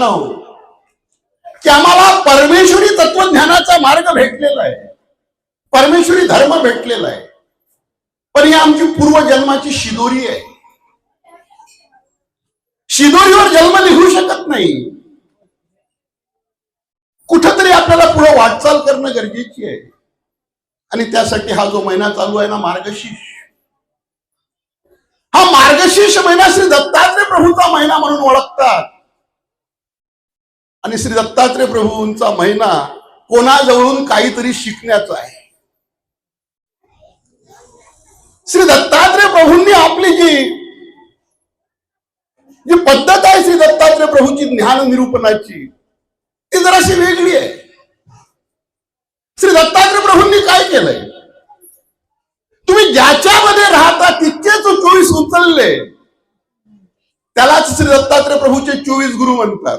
भावानं हो की आम्हाला परमेश्वरी तत्वज्ञानाचा मार्ग भेटलेला आहे. परमेश्वरी धर्म भेटलेला आहे. पण ही आमची पूर्वजन्माची शिदोरी आहे. शिदोरीवर जन्म लिहू शकत नाही. कुठंतरी आपल्याला पुढे वाटचाल करणं गरजेची आहे. आणि त्यासाठी हा जो महिना चालू आहे ना मार्गशीर्ष. हा मार्गशीर्ष महिना श्री दत्तात्रय प्रभूचा महिना म्हणून ओळखतात. आणि श्री दत्तात्रय प्रभूंचा महिना कोणाजवळून काहीतरी शिकण्याचा आहे. श्री दत्तात्रय प्रभूंनी आपली जी जी पद्धत आहे श्री दत्तात्रय प्रभूची ज्ञान निरूपणाची ती जराशी वेगळी आहे. श्री दत्तात्रय प्रभूंनी काय केलंय? तुम्ही ज्याच्यामध्ये राहता तितकेच चोवीस उचलले. त्यालाच श्री दत्तात्रय प्रभूचे चोवीस गुरु म्हणतात.